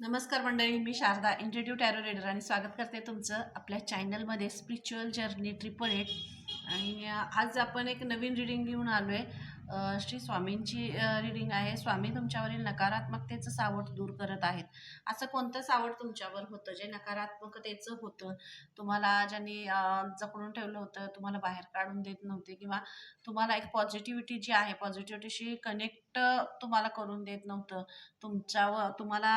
नमस्कार मंडळी मी शारदा इंटरव्ह्यू टॅरो रेडर आणि स्वागत करते तुमचं आपल्या चॅनलमध्ये स्पिरिच्युअल जर्नी ट्रिपल एट आणि आज आपण एक नवीन रिडिंग घेऊन आलो आहे श्री स्वामींची रिडिंग आहे. स्वामी तुमच्यावरील नकारात्मकतेचं सावट दूर करत आहेत. असं कोणतं सावट तुमच्यावर होतं? जे नकारात्मकतेचं होतं. तुम्हाला ज्यांनी अं, जपडून ठेवलं होतं तुम्हाला बाहेर काढून देत नव्हते किंवा तुम्हाला एक पॉझिटिव्हिटी जी आहे पॉझिटिव्हिटीशी कनेक्ट तुम्हाला करून देत नव्हतं. तुमच्यावर तुम्हाला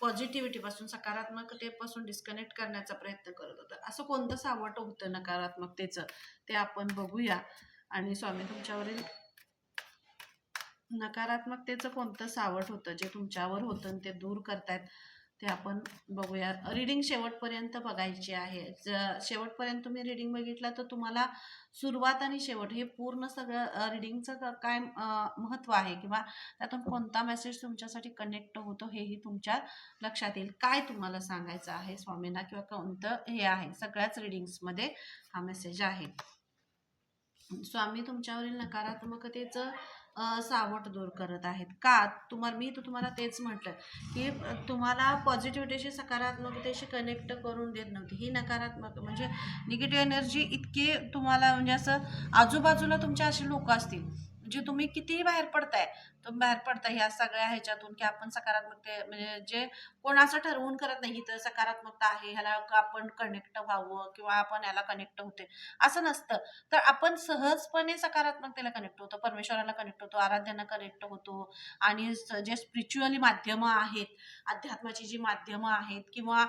पॉझिटिव्हिटीपासून सकारात्मकतेपासून डिस्कनेक्ट करण्याचा प्रयत्न करत होतं. असं कोणतं सावट होतं नकारात्मकतेचं? ते आपण बघूया. आणि स्वामी तुमच्यावरील नकारात्मकतेचं कोणतं सावट होतं? जे तुमच्यावर होतं आणि ते दूर करतायत? ते आपण बघूया. रिडिंग शेवटपर्यंत बघायची आहे. ज- शेवटपर्यंत तुम्ही रिडिंग बघितला तर तुम्हाला सुरुवात आणि शेवट हे पूर्ण सगळं रिडिंगचं काय महत्त्व आहे किंवा त्यातून कोणता मेसेज तुमच्यासाठी कनेक्ट होतो हेही तुमच्या लक्षात येईल. काय तुम्हाला सांगायचं आहे स्वामींना किंवा कोणतं हे आहे? सगळ्याच रिडिंग्समध्ये हा मेसेज आहे. स्वामी तुमच्यावरील नकारात्मकतेचं सावट दूर करत आहेत. का? तुम्हाला मी तर तुम्हाला तेच म्हटलं की तुम्हाला पॉझिटिव्हिटीशी सकारात्मकतेशी कनेक्ट करून देत नव्हती. ही नकारात्मक म्हणजे निगेटिव्ह एनर्जी इतकी तुम्हाला म्हणजे असं आजूबाजूला तुमच्या असे लोक असतील. जे तुम्ही कितीही बाहेर पडताय तुम्ही बाहेर पडताय ह्या सगळ्या ह्याच्यातून की आपण सकारात्मकते म्हणजे जे कोण असं ठरवून करत नाही तर सकारात्मकता आहे ह्याला आपण कनेक्ट व्हावं किंवा आपण याला कनेक्ट होते असं नसतं. तर आपण सहजपणे सकारात्मकतेला कनेक्ट होतो परमेश्वराला कनेक्ट होतो आराध्यांना कनेक्ट होतो आणि स- जे स्पिरिच्युअली माध्यमं आहेत अध्यात्माची जी माध्यमं आहेत किंवा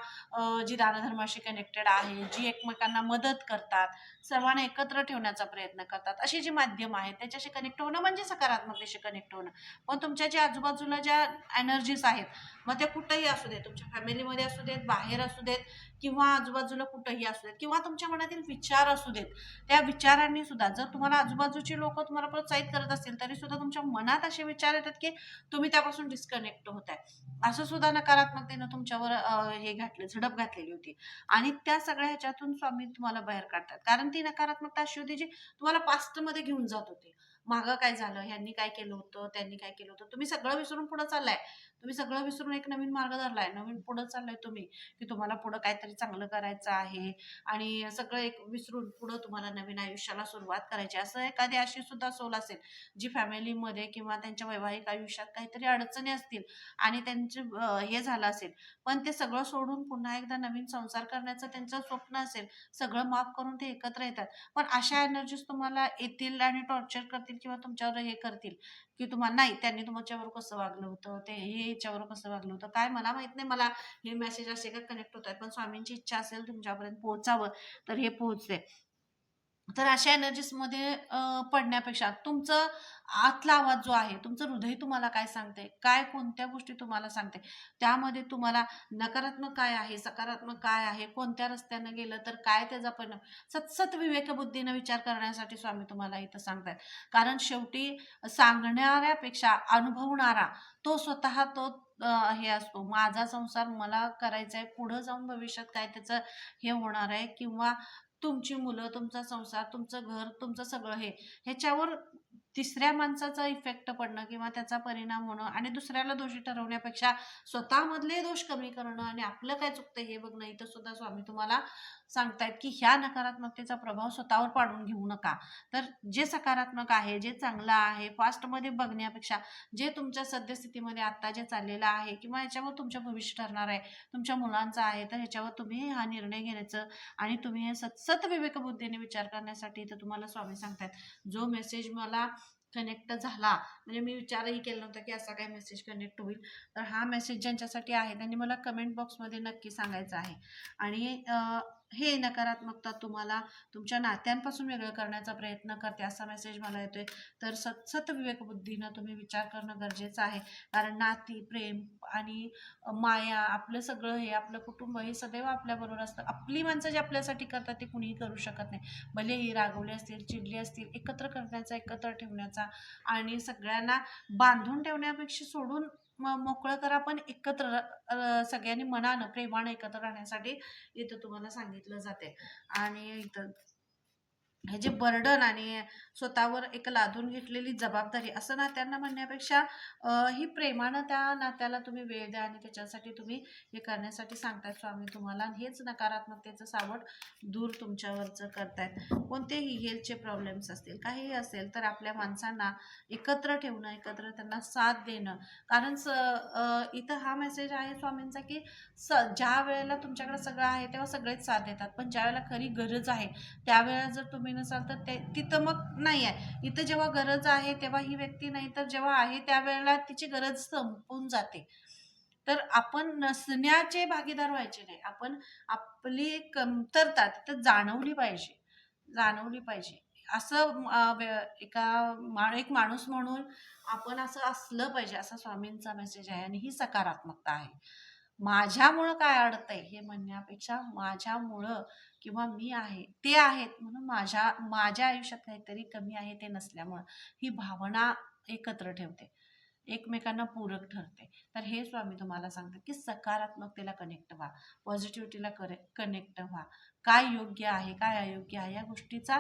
जी दानधर्माशी कनेक्टेड आहे जी एकमेकांना मदत करतात सर्वांना एकत्र ठेवण्याचा प्रयत्न करतात अशी जी माध्यमं आहेत त्याच्याशी कनेक्ट होणं म्हणजे सकारात्मकतेशी कनेक्ट होणं. पण तुमच्या ज्या आजूबाजूला ज्या एनर्जीज आहेत मग ते कुठंही असू देत. तुमच्या फॅमिलीमध्ये असू देत बाहेर असू देत किंवा आजूबाजूला कुठंही असू देत किंवा तुमच्या मनातील विचार असू देत त्या विचारांनी सुद्धा जर तुम्हाला आजूबाजूची लोक तुम्हाला प्रोत्साहित करत असतील तरी सुद्धा तुमच्या मनात असे विचार येतात की तुम्ही त्यापासून डिस्कनेक्ट होताय. असं सुद्धा नकारात्मकतेनं तुमच्यावर हे घातलं झडप घातलेली होती. आणि त्या सगळ्या ह्याच्यातून स्वामी तुम्हाला बाहेर काढतात. कारण ती नकारात्मकता अशी होती जी तुम्हाला पास्टमध्ये घेऊन जात होती. मागं काय झालं? ह्यांनी काय केलं होतं? त्यांनी काय केलं होतं? तुम्ही सगळं विसरून पुढे चाललाय. तुम्ही सगळं विसरून एक नवीन मार्ग धरलाय नवीन पुढे चाललाय तुम्ही की तुम्हाला पुढं काहीतरी चांगलं करायचं आहे आणि सगळं एक विसरून पुढं तुम्हाला नवीन आयुष्याला सुरुवात करायची असं एखादी अशी सुद्धा सोल असेल जी फॅमिलीमध्ये किंवा त्यांच्या वैवाहिक आयुष्यात काहीतरी अडचणी असतील आणि त्यांचे हे झालं असेल पण ते सगळं सोडून पुन्हा एकदा नवीन संसार करण्याचं त्यांचं स्वप्न असेल सगळं माफ करून ते एकत्र येतात. पण अशा एनर्जीज तुम्हाला येतील आणि टॉर्चर करतील किंवा तुमच्यावर हे करतील की तुम्हाला नाही त्यांनी तुमच्यावर कसं वागलं होतं ते हे याच्यावर कसं वागलं होतं? काय? मला माहीत नाही. मला हे मेसेज असे का कनेक्ट होत आहेत पण स्वामींची इच्छा असेल तुमच्यापर्यंत पोहोचावं तर हे पोहोचते तर अशा एनर्जीसमध्ये पडण्यापेक्षा तुमचं आतला आवाज जो आहे तुमचं हृदय तुम्हाला काय सांगते काय कोणत्या गोष्टी तुम्हाला सांगते त्यामध्ये तुम्हाला नकारात्मक काय आहे सकारात्मक काय आहे कोणत्या रस्त्यानं गेलं तर काय त्याचा परिणाम? सतसत विवेकबुद्धीनं विचार करण्यासाठी स्वामी तुम्हाला इथं सांगतायत. कारण शेवटी सांगणाऱ्यापेक्षा अनुभवणारा तो स्वतः तो हे असतो. माझा संसार मला करायचा आहे पुढं जाऊन भविष्यात काय त्याचं हे होणार आहे किंवा तुमची मुलं तुमचा संसार तुमचं घर तुमचं सगळं हे ह्याच्यावर तिसऱ्या माणसाचा इफेक्ट पडणं किंवा त्याचा परिणाम होणं आणि दुसऱ्याला दोषी ठरवण्यापेक्षा स्वतःमधले दोष कमी करणं आणि आपलं काय चुकतं हे बघणं इथं सुद्धा स्वामी तुम्हाला सांगतायत की ह्या नकारात्मकतेचा प्रभाव स्वतःवर पाडून घेऊ नका. तर जे सकारात्मक आहे जे चांगलं आहे फास्टमध्ये बघण्यापेक्षा जे तुमच्या सद्यस्थितीमध्ये आत्ता जे चाललेलं आहे किंवा याच्यावर तुमचं भविष्य ठरणार आहे तुमच्या मुलांचं आहे तर ह्याच्यावर तुम्ही हा निर्णय घेण्याचं आणि तुम्ही हे सतसत विवेकबुद्धीने विचार करण्यासाठी तर तुम्हाला स्वामी सांगतायत. जो मेसेज मला कनेक्ट झाला म्हणजे मी विचारही केला नव्हता की असा काय मेसेज कनेक्ट होईल. तर हा मेसेज ज्यांच्यासाठी आहे त्यांनी मला कमेंट बॉक्समध्ये नक्की सांगायचं आहे. आणि हे नकारात्मकता तुम्हाला तुमच्या नात्यांपासून वेगळं करण्याचा प्रयत्न करते असा मेसेज मला येतोय. तर सतसत विवेकबुद्धीनं तुम्ही विचार करणं गरजेचं आहे. कारण नाती प्रेम आणि माया आपलं सगळं हे आपलं कुटुंब हे सदैव आपल्याबरोबर असतं. आपली माणसं जे आपल्यासाठी करतात ते कुणीही करू शकत नाही. भले ही रागवले असतील चिडली असतील एकत्र करण्याचा एकत्र ठेवण्याचा आणि सगळ्यांना बांधून ठेवण्यापेक्षा सोडून मग मोकळं करा पण एकत्र सगळ्यांनी मनानं प्रेमानं एकत्र राहण्यासाठी इथं तुम्हाला सांगितलं जाते आणि इथं हे जे बर्डन आणि स्वतःवर एक लादून घेतलेली जबाबदारी असं नात्यांना म्हणण्यापेक्षा ही प्रेमानं त्या नात्याला तुम्ही वेळ द्या आणि त्याच्यासाठी तुम्ही हे करण्यासाठी सांगतायत स्वामी तुम्हाला आणि हेच नकारात्मकतेचं सावट दूर तुमच्यावरचं करतायत. कोणतेही हेल्थचे प्रॉब्लेम्स असतील काहीही असेल तर आपल्या माणसांना एकत्र ठेवणं एकत्र त्यांना साथ देणं. कारण स इथं हा मेसेज आहे स्वामींचा की स ज्या वेळेला तुमच्याकडे सगळं आहे तेव्हा सगळेच साथ देतात. पण ज्या वेळेला खरी गरज आहे त्यावेळेला जर तुम्ही नसाल तर ते तिथं मग नाही आहे इथं जेव्हा गरज आहे तेव्हा ही व्यक्ती नाही तर जेव्हा आहे त्यावेळेला तिची गरज संपून जाते. तर आपण नसण्याचे भागीदार व्हायचे नाही. आपण आपली कमतरता तिथं जाणवली पाहिजे. जाणवली पाहिजे. असं एका एक माणूस म्हणून आपण असं असलं पाहिजे असा स्वामींचा मेसेज आहे आणि ही सकारात्मकता आहे. माझ्यामुळं काय अडतंय हे म्हणण्यापेक्षा माझ्यामुळं किंवा मी आहे ते आहेत म्हणून माझ्या माझ्या आयुष्यात काहीतरी कमी आहे ते नसल्यामुळं ही भावना एकत्र ठेवते एकमेकांना पूरक ठरते. तर हे स्वामी तुम्हाला सांगतात की सकारात्मकतेला कनेक्ट व्हा पॉझिटिव्हिटीला करे कनेक्ट व्हा. काय योग्य आहे काय अयोग्य आहे या गोष्टीचा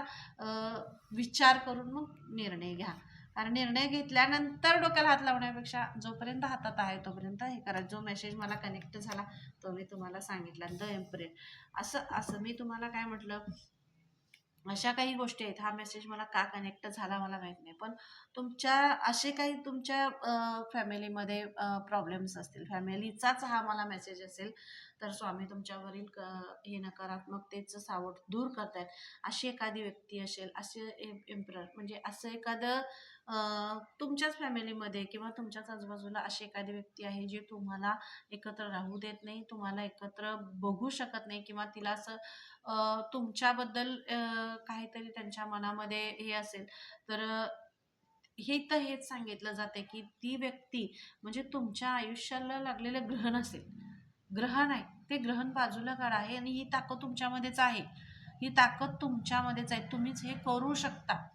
विचार करून मग निर्णय घ्या. कारण निर्णय घेतल्यानंतर डोक्याला हात लावण्यापेक्षा जोपर्यंत हातात आहे तोपर्यंत हे करा. जो मेसेज मला कनेक्ट झाला तो मी तुम्हाला सांगितला. द एम्प्रेट असं असं मी तुम्हाला काय म्हटलं? अशा काही गोष्टी आहेत. हा मेसेज मला का कनेक्ट झाला मला माहीत नाही. पण तुमच्या असे काही तुमच्या फॅमिलीमध्ये प्रॉब्लेम्स असतील? फॅमिलीचाच हा मला मेसेज असेल तर स्वामी तुमच्यावरील क हे नकारात्मकतेचं सावट दूर करतायत. अशी एखादी व्यक्ती असेल असे एम्प्रर म्हणजे असं एखादं तुमच्याच फॅमिलीमध्ये किंवा तुमच्याच आजूबाजूला अशी एखादी व्यक्ती आहे जी तुम्हाला एकत्र राहू देत नाही तुम्हाला एकत्र बघू शकत नाही किंवा तिला असं तुमच्याबद्दल काहीतरी त्यांच्या मनामध्ये हे असेल तर हे तर हेच सांगितलं जाते की ती व्यक्ती म्हणजे तुमच्या आयुष्याला लागलेलं ग्रहण असेल. ग्रहण आहे ते ग्रहण बाजूला काढा. आहे आणि ही ताकद तुमच्यामध्येच आहे. ही ताकद तुमच्यामध्येच आहे. तुम्हीच हे करू शकता.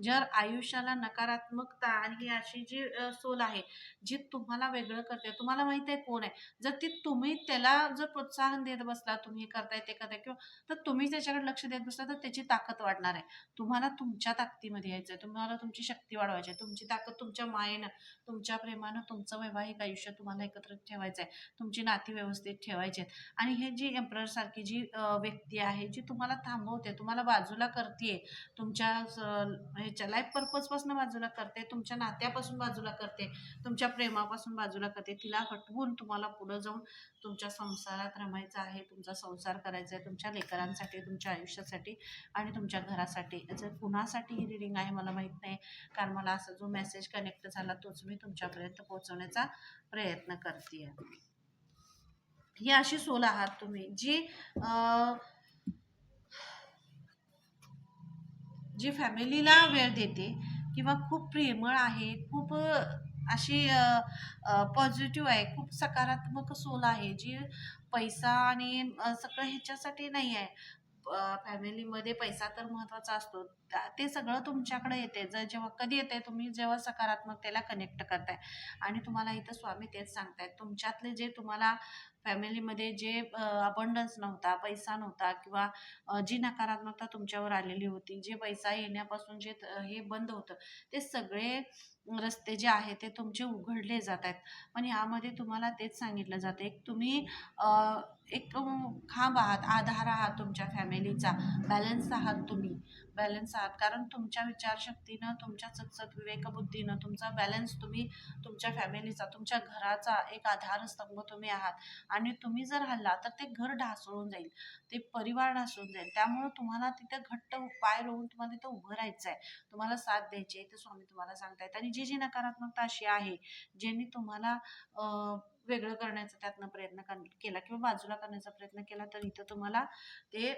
जर आयुष्याला नकारात्मकता आणि ही अशी जी सोल आहे जी तुम्हाला वेगळं करते तुम्हाला माहीत आहे कोण आहे? जर ती तुम्ही त्याला जर प्रोत्साहन देत बसला तुम्ही हे करताय ते करताय किंवा तर तुम्ही त्याच्याकडे लक्ष देत बसला तर त्याची ताकद वाढणार आहे. तुम्हाला तुमच्या ताकदीमध्ये यायचं आहे तुम्हाला तुमची शक्ती वाढवायची आहे तुमची ताकद तुमच्या मायेनं तुमच्या प्रेमानं तुमचं वैवाहिक आयुष्य तुम्हाला एकत्र ठेवायचं आहे तुमची नाती व्यवस्थित ठेवायची आहेत आणि हे जी एम्प्रर सारखी जी व्यक्ती आहे जी तुम्हाला थांबवते तुम्हाला बाजूला करते तुमच्या स- ह्याच्या लाईफ पर्पजपासून बाजूला करते तुमच्या नात्यापासून बाजूला करते तुमच्या प्रेमापासून बाजूला करते तिला हटवून तुम्हाला पुढं जाऊन तुमच्या संसारात रमायचं आहे तुमचा संसार करायचा आहे तुमच्या लेकरांसाठी तुमच्या आयुष्यासाठी आणि तुमच्या घरासाठी. जर कुणासाठी ही रिडिंग आहे मला माहीत नाही कारण मला असा जो मेसेज कनेक्ट झाला तोच मी तुमच्यापर्यंत पोहोचवण्याचा प्रयत्न करते ही अशी सोल आहात तुम्ही जी जी फॅमिलीला वेळ देते किंवा खूप प्रेमळ आहे खूप अशी पॉझिटिव्ह आहे खूप सकारात्मक सोल आहे जी पैसा आणि सगळं ह्याच्यासाठी नाही आहे. फॅमिलीमध्ये पैसा तर महत्त्वाचा असतो. ते सगळं तुमच्याकडे येते. जर जेव्हा कधी येते तुम्ही जेव्हा सकारात्मकतेला कनेक्ट करताय. आणि तुम्हाला इथं स्वामी तेच सांगतायत. तुमच्यातले जे तुम्हाला फॅमिलीमध्ये जे अबंडन्स नव्हता पैसा नव्हता किंवा जी नकारात्मकता तुमच्यावर आलेली होती जे पैसा येण्यापासून जे हे बंद होतं ते सगळे रस्ते जे आहेत ते तुमचे उघडले जात आहेत. पण यामध्ये तुम्हाला तेच सांगितलं जातं. एक तुम्ही एक खांब आहात आधार आहात तुमच्या फॅमिलीचा बॅलन्स आहात तुम्ही बॅलन्स आहात. कारण तुमच्या विचारशक्तीनं तुमच्या सतसत विवेकबुद्धीनं तुमचा बॅलन्स तुम्ही तुमच्या फॅमिलीचा तुमच्या घराचा एक आधारस्तंभ तुम्ही आहात. आणि तुम्ही जर हल्ला तर ते घर ढासळून जाईल ते परिवार ढासळून जाईल. त्यामुळं तुम्हाला तिथं घट्ट पाय रोवून तुम्हाला तिथं उभं राहायचं आहे तुम्हाला साथ द्यायची आहे ते स्वामी तुम्हाला सांगतायत. आणि जी जी नकारात्मकता अशी आहे ज्यांनी तुम्हाला अं, वेगळं करण्याचा त्यातनं प्रयत्न कर- केला किंवा बाजूला करण्याचा प्रयत्न केला तर इथं तुम्हाला ते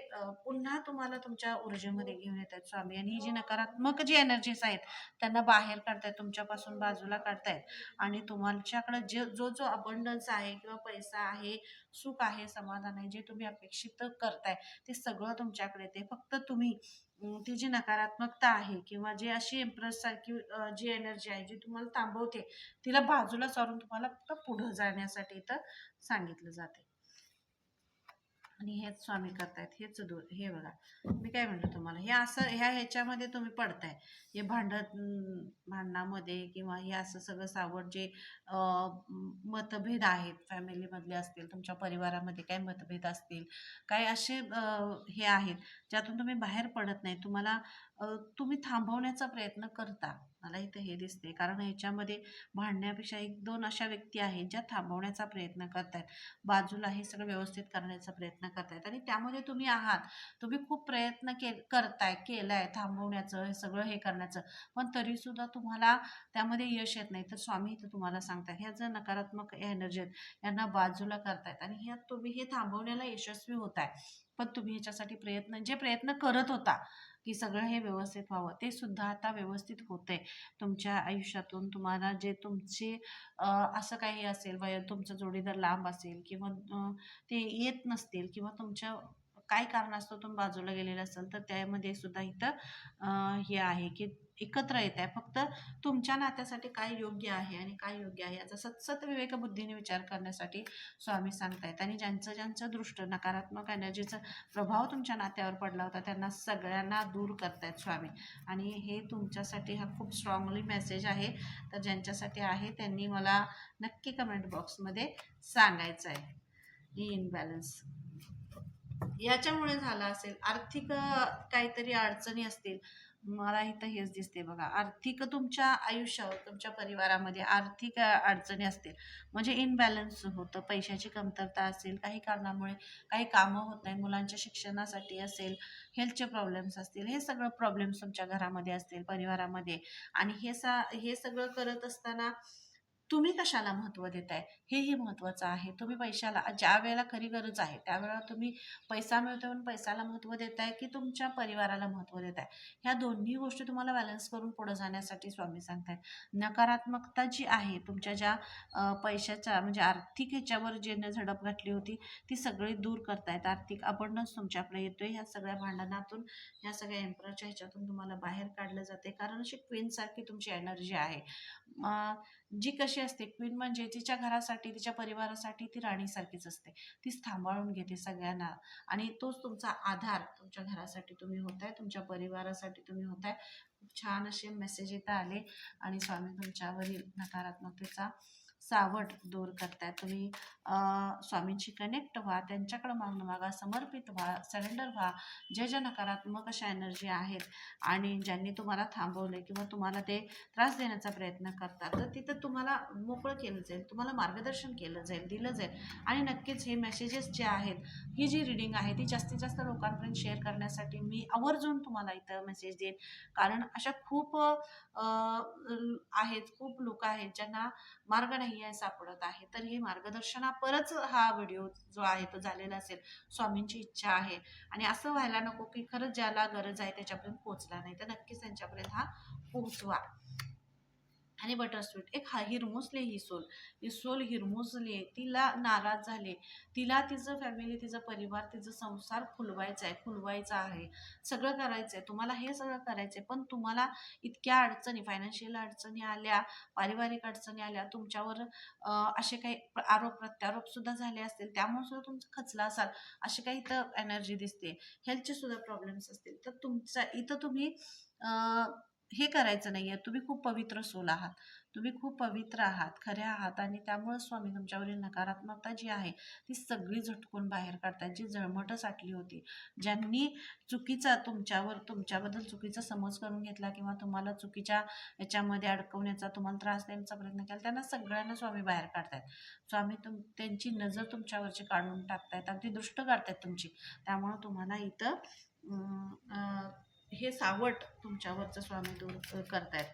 पुन्हा तुम्हाला तुमच्या ऊर्जेमध्ये घेऊन येत आहेत स्वामी. आणि ही जी नकारात्मक जी एनर्जीज आहेत त्यांना बाहेर काढतायत तुमच्यापासून बाजूला काढतायत. आणि तुमच्याकडे जे जो जो अबंडन्स आहे किंवा पैसा आहे सुख आहे समाधान आहे जे तुम्ही अपेक्षित करताय ते सगळं तुमच्याकडे ते फक्त तुम्ही ती जी नकारात्मकता आहे किंवा जी अशी एम्प्रेस सारखी जी एनर्जी आहे जी तुम्हाला थांबवते तिला बाजूला सारून तुम्हाला फक्त पुढं जाण्यासाठी इथं सांगितलं जाते. आणि हेच स्वामी करतायत हेच दूर हे बघा. मी काय म्हणतो तुम्हाला हे असं ह्या ह्याच्यामध्ये तुम्ही पडताय. हे भांडत भांडणामध्ये किंवा हे असं सगळं सावट जे मतभेद आहेत फॅमिलीमधले असतील तुमच्या परिवारामध्ये काय मतभेद असतील काय असे हे आहेत ज्यातून तुम्ही बाहेर पडत नाही. तुम्हाला तुम्ही थांबवण्याचा प्रयत्न करता. मला इथं हे दिसते कारण ह्याच्यामध्ये भांडण्यापेक्षा एक दोन अशा व्यक्ती आहेत ज्या थांबवण्याचा प्रयत्न करत आहेत बाजूला हे सगळं व्यवस्थित करण्याचा प्रयत्न करत आहेत आणि त्यामध्ये तुम्ही आहात. तुम्ही खूप प्रयत्न के करताय केलाय थांबवण्याचं हे सगळं हे करण्याचं. पण तरीसुद्धा तुम्हाला त्यामध्ये यश येत नाही. तर स्वामी इथं तुम्हाला सांगतात ह्या जर नकारात्मक एनर्जी आहेत यांना बाजूला करतायत. आणि ह्यात तुम्ही हे थांबवण्याला यशस्वी होत आहे पण तुम्ही ह्याच्यासाठी प्रयत्न जे प्रयत्न करत होता की सगळं हे व्यवस्थित व्हावं ते सुद्धा आता व्यवस्थित होतंय. तुमच्या आयुष्यातून तुम्हाला जे तुमचे असं काही असेल वय तुमचं जोडीदार लांब असेल किंवा ते येत नसतील किंवा तुमच्या काय कारणास्तव तुम्ही बाजूला गेलेलं असेल तर त्यामध्ये सुद्धा इथं हे आहे की एकत्र येत आहे फक्त तुमच्या नात्यासाठी काय योग्य आहे आणि काय योग्य आहे याचा सतसत विवेक बुद्धीने विचार करण्यासाठी स्वामी सांगतायत. आणि ज्यांचं ज्यांचं दृष्ट नकारात्मक एनर्जीचा प्रभाव तुमच्या नात्यावर पडला होता त्यांना सगळ्यांना दूर करतायत स्वामी. आणि हे तुमच्यासाठी हा खूप स्ट्रॉंगली मेसेज आहे. तर ज्यांच्यासाठी आहे त्यांनी मला नक्की कमेंट बॉक्समध्ये सांगायचं आहे इनबॅलन्स याच्यामुळे झालं असेल. आर्थिक काहीतरी अडचणी असतील. मला इथं हेच दिसते बघा. आर्थिक तुमच्या आयुष्यावर तुमच्या परिवारामध्ये आर्थिक अडचणी असतील. म्हणजे इनबॅलन्स होतं पैशाची कमतरता असेल काही कारणामुळे काही कामं होत नाही मुलांच्या शिक्षणासाठी असेल हेल्थचे प्रॉब्लेम्स असतील हे सगळं प्रॉब्लेम्स तुमच्या घरामध्ये असतील परिवारामध्ये. आणि हे सा हे सगळं करत असताना तुम्ही कशाला महत्त्व देताय? हेही महत्त्वाचं आहे. तुम्ही पैशाला ज्या वेळेला खरी गरज आहे त्यावेळेला तुम्ही पैसा मिळतो म्हणून पैशाला महत्त्व देताय की तुमच्या परिवाराला महत्त्व देताय? ह्या दोन्ही गोष्टी तुम्हाला बॅलन्स करून पुढे जाण्यासाठी स्वामी सांगतायत. नकारात्मकता जी आहे तुमच्या ज्या पैशाच्या म्हणजे आर्थिक ह्याच्यावर जे झडप घातली होती ती सगळी दूर करतायत. आर्थिक अबंडन्स तुमच्याकडे येतोय. ह्या सगळ्या भांडणातून ह्या सगळ्या एम्परच्या ह्याच्यातून तुम्हाला बाहेर काढलं जाते कारण अशी क्वीनसारखी तुमची एनर्जी आहे. जी कशी असते? क्वीन म्हणजे तिच्या घरासाठी तिच्या परिवारासाठी ती राणीसारखीच असते. तीच सांभाळून घेते सगळ्यांना. आणि तोच तुमचा आधार तुमच्या घरासाठी तुम्ही होताय तुमच्या परिवारासाठी तुम्ही होताय. खूप छान असे मेसेज इथं आले. आणि स्वामी तुमच्यावरील नकारात्मकतेचा सावट दूर करताय. तुम्ही स्वामींशी कनेक्ट व्हा त्यांच्याकडे मागणं मागा समर्पित व्हा सरेंडर व्हा. जे जे नकारात्मक अशा एनर्जी आहेत आणि ज्यांनी तुम्हाला थांबवले किंवा तुम्हाला ते त्रास देण्याचा प्रयत्न करतात तर तिथं तुम्हाला मोकळं केलं जाईल तुम्हाला मार्गदर्शन केलं जाईल दिलं जाईल. आणि नक्कीच हे मेसेजेस जे आहेत ही जी रिडिंग आहे ती जास्तीत जास्त लोकांपर्यंत शेअर करण्यासाठी मी आवर्जून तुम्हाला इथं मेसेज देईन. कारण अशा खूप आहेत खूप लोक आहेत ज्यांना मार्ग नाही आहे सापडत आहे तर हे मार्गदर्शनापरच हा व्हिडिओ जो आहे तो झालेला असेल स्वामींची इच्छा आहे. आणि असं व्हायला नको की खरंच ज्याला गरज आहे त्याच्यापर्यंत पोहोचला नाही तर नक्कीच त्यांच्यापर्यंत हा पोहोचवा. आणि बटरस्वीट एक हा हिरमुसले ही सोल ही सोल हिरमुसली. तिला नाराज झाले. तिला तिचं फॅमिली तिचा परिवार तिचा संसार फुलवायचा आहे फुलवायचा आहे. सगळं करायचं आहे तुम्हाला हे सगळं करायचं आहे पण तुम्हाला इतक्या अडचणी फायनान्शियल अडचणी आल्या पारिवारिक अडचणी आल्या तुमच्यावर असे काही प्र- आरोप प्रत्यारोप सुद्धा झाले असतील. त्यामुळे सुद्धा तुमचं खचला असाल. अशी काही इथं एनर्जी दिसते. हेल्थचे सुद्धा प्रॉब्लेम्स असतील. तर तुमचा इथं तुम्ही हे करायचं नाही आहे तुम्ही खूप पवित्र सोल आहात. तुम्ही खूप पवित्र आहात खऱ्या आहात आणि त्यामुळे स्वामी तुमच्यावरील नकारात्मकता जी आहे ती सगळी झटकून बाहेर काढतात. जी झळमट साठली होती ज्यांनी चुकीचा तुमच्यावर तुमच्याबद्दल चुकीचा समज करून घेतला किंवा तुम्हाला चुकीच्या याच्यामध्ये अडकवण्याचा तुम्हाला त्रास देण्याचा प्रयत्न केला त्यांना सगळ्यांना स्वामी बाहेर काढतायत. स्वामी तुम त्यांची नजर तुमच्यावरची काढून टाकतायत अगदी दृष्ट काढतायत तुमची. त्यामुळं तुम्हाला इथं हे सावट तुमच्यावरचं स्वामी दूर करतायत.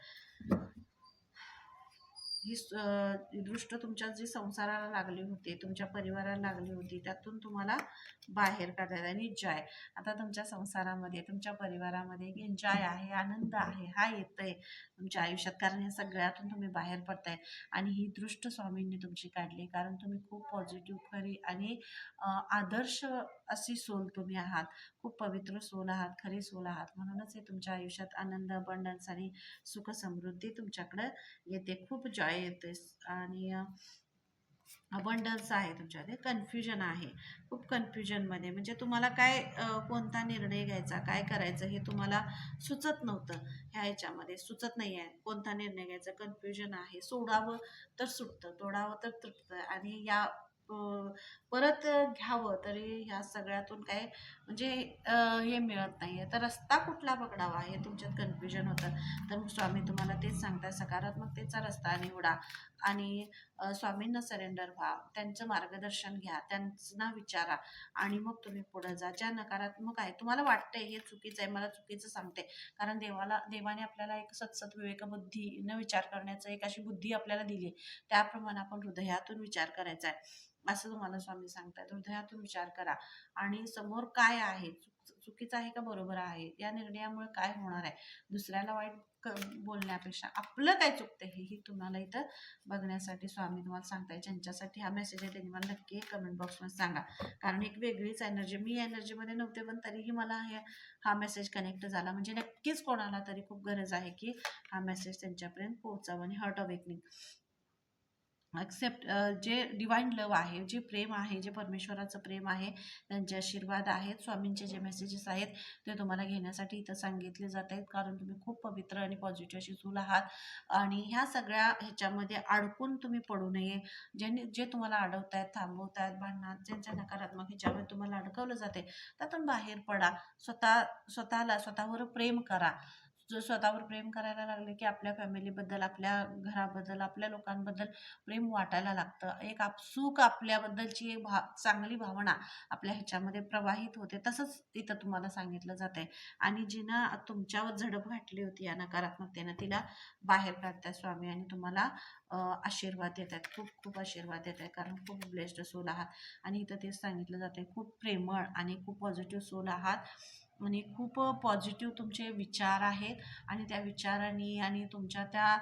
ही दृष्ट तुमच्या जी संसाराला लागली होती तुमच्या परिवाराला लागली होती त्यातून तुम्हाला बाहेर काढायला आणि जय. आता तुमच्या संसारामध्ये तुमच्या परिवारामध्ये जय आहे आनंद आहे हा येतोय तुमच्या आयुष्यात. कारण या सगळ्यातून तुम्ही बाहेर पडताय. आणि ही दृष्ट स्वामींनी तुमची काढली. कारण तुम्ही खूप पॉझिटिव्ह खरी आणि आदर्श अशी सोल तुम्ही आहात. खूप पवित्र सोल आहात खरी सोल आहात. म्हणूनच हे तुमच्या आयुष्यात आनंद अबंडन्स आणि सुख समृद्धी तुमच्याकडं येते. खूप जॉय येते. आणि अबंडन्स आहे तुमच्यामध्ये. कन्फ्युजन आहे. खूप कन्फ्युजनमध्ये म्हणजे तुम्हाला काय कोणता निर्णय घ्यायचा काय करायचं हे तुम्हाला सुचत नव्हतं ह्या ह्याच्यामध्ये. सुचत नाही आहे. कोणता निर्णय घ्यायचा? कन्फ्युजन आहे. सोडावं तर सुटतं. तोडावं तर तुटतं. आणि या परत घ्यावं तरी ह्या सगळ्यातून काय म्हणजे हे मिळत नाही आहे तर रस्ता कुठला पकडावा हे तुमच्यात कन्फ्युजन होतं. तर स्वामी तुम्हाला तेच सांगतात सकारात्मकतेचा रस्ता निवडा आणि स्वामींना सरेंडर व्हा त्यांचं मार्गदर्शन घ्या त्यांना विचारा आणि मग तुम्ही पुढे जा. ज्या नकारात्मक आहे तुम्हाला वाटतंय हे चुकीचं आहे मला चुकीचं सांगते कारण देवाला देवाने आपल्याला एक सतसत विवेकबुद्धीनं विचार करण्याचं एक अशी बुद्धी आपल्याला दिली त्याप्रमाणे आपण हृदयातून विचार करायचा आहे. असं तुम्हाला स्वामी सांगतात हृदयातून विचार करा. आणि समोर काय आहे? चुक- चुकीचं आहे का बरोबर आहे? या निर्णयामुळे काय होणार आहे? दुसऱ्याला वाईट क- बोलण्यापेक्षा आपलं काय चुकतं हे ही तुम्हाला इथं बघण्यासाठी स्वामी तुम्हाला सांगताय ज्यांच्यासाठी हा मेसेज आहे त्यांनी मला नक्की कमेंट बॉक्समध्ये सांगा. कारण एक वेगळीच एनर्जी मी एनर्जीमध्ये नव्हते पण तरीही मला हे हा मेसेज कनेक्ट झाला. म्हणजे नक्कीच कोणाला तरी खूप गरज आहे की हा मेसेज त्यांच्यापर्यंत पोहोचावा आणि हर्ट अवेकनिंग एक्सेप्ट जे डिवाईन लव आहे जे प्रेम आहे जे परमेश्वराचं प्रेम आहे त्यांचे आशीर्वाद आहेत स्वामींचे जे मेसेजेस आहेत ते तुम्हाला घेण्यासाठी इथं सांगितले जात आहेत. कारण तुम्ही खूप पवित्र आणि पॉझिटिव्ह अशी चूल आहात. आणि ह्या सगळ्या ह्याच्यामध्ये अडकून तुम्ही पडू नये. ज्यांनी जे तुम्हाला अडवत आहेत थांबवत आहेत भांडणात ज्यांच्या नकारात्मक ह्याच्यामध्ये तुम्हाला अडकवलं जाते त्यातून बाहेर पडा. स्वतः स्वतःला स्वतःवर प्रेम करा. स्वतःवर प्रेम करायला लागले की आपल्या फॅमिलीबद्दल आपल्या घराबद्दल आपल्या लोकांबद्दल प्रेम वाटायला लागतं. एक आपसूक आपल्याबद्दलची एक भा चांगली भावना आपल्या ह्याच्यामध्ये प्रवाहित होते. तसंच इथं तुम्हाला सांगितलं जात आहे आणि जिनं तुमच्यावर झडप घातली होती या नकारात्मकतेनं तिला बाहेर काढतात स्वामी आणि तुम्हाला आशीर्वाद देत आहेत खूप खूप आशीर्वाद देत आहे कारण खूप ब्लेस्ड सोल आहात. आणि इथं तेच सांगितलं जाते खूप प्रेमळ आणि खूप पॉझिटिव्ह सोल आहात. म्हणजे खूप पॉझिटिव्ह तुमचे विचार आहेत आणि त्या विचारांनी आणि तुमच्या त्या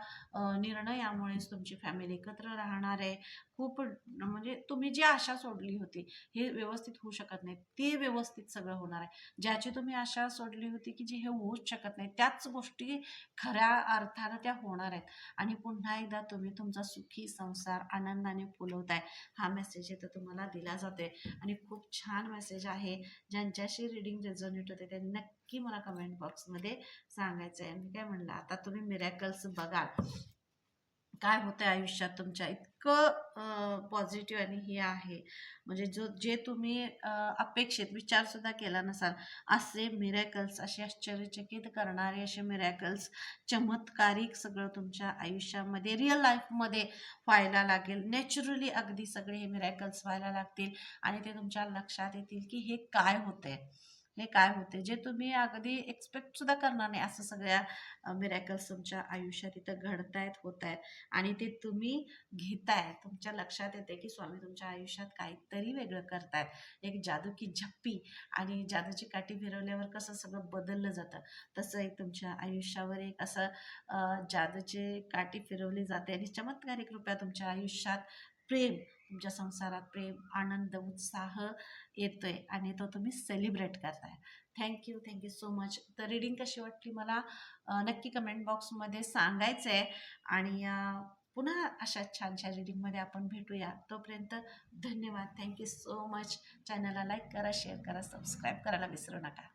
निर्णयामुळेच तुमची फॅमिली एकत्र राहणार आहे. खूप म्हणजे तुम्ही जी आशा सोडली होती हे व्यवस्थित होऊ शकत नाही. ते व्यवस्थित सगळं होणार आहे. ज्याची तुम्ही आशा सोडली होती की जी हे होऊच शकत नाही त्याच गोष्टी खऱ्या अर्थानं त्या होणार आहेत. आणि पुन्हा एकदा तुम्ही तुमचा सुखी संसार आनंदाने फुलवताय. हा मेसेज इथं तुम्हाला दिला जातोय. आणि खूप छान मेसेज आहे. ज्यांच्याशी रिडिंग रेझोनेट होते त्यांनी नक्की मला कमेंट बॉक्समध्ये सांगायचं आहे मी काय म्हणलं आता तुम्ही मिरॅकल्स बघाल. काय होतं आयुष्यात तुमच्या? इतकं पॉझिटिव्ह आणि हे आहे. म्हणजे जो जे तुम्ही अपेक्षित विचारसुद्धा केला नसाल असे मिरॅकल्स असे आश्चर्यचकित करणारे असे मिरॅकल्स चमत्कारिक सगळं तुमच्या आयुष्यामध्ये रिअल लाईफमध्ये व्हायला लागेल. नॅचरली अगदी सगळे हे मिरॅकल्स व्हायला लागतील आणि ते तुमच्या लक्षात येतील की हे काय होतंय. हे काय होते जे तुम्ही अगदी एक्सपेक्ट सुद्धा करणार नाही असं सगळ्या मिरॅकल्स तुमच्या आयुष्यात इथं घडतायत होत आहेत आणि ते तुम्ही घेताय. तुमच्या लक्षात येते की स्वामी तुमच्या आयुष्यात काहीतरी वेगळं करतायत. एक जादू की झप्पी आणि जादूची काठी फिरवल्यावर कसं सगळं बदललं जातं. तसं एक तुमच्या आयुष्यावर एक असं जादूची काठी फिरवली जाते. आणि चमत्कारिक कृपया तुमच्या आयुष्यात प्रेम तुमच्या संसारात प्रेम आनंद उत्साह येतोय आणि तो तुम्ही सेलिब्रेट करताय. Thank you thank you so much तर रिडिंग कशी वाटली मला? नक्की कमेंट बॉक्समध्ये सांगायचं आहे आणि पुन्हा अशा छानशा रीडिंगमध्ये आपण भेटूया. तोपर्यंत धन्यवाद. थँक्यू सो मच चॅनलला लाईक करा शेअर करा सबस्क्राईब करायला विसरू नका.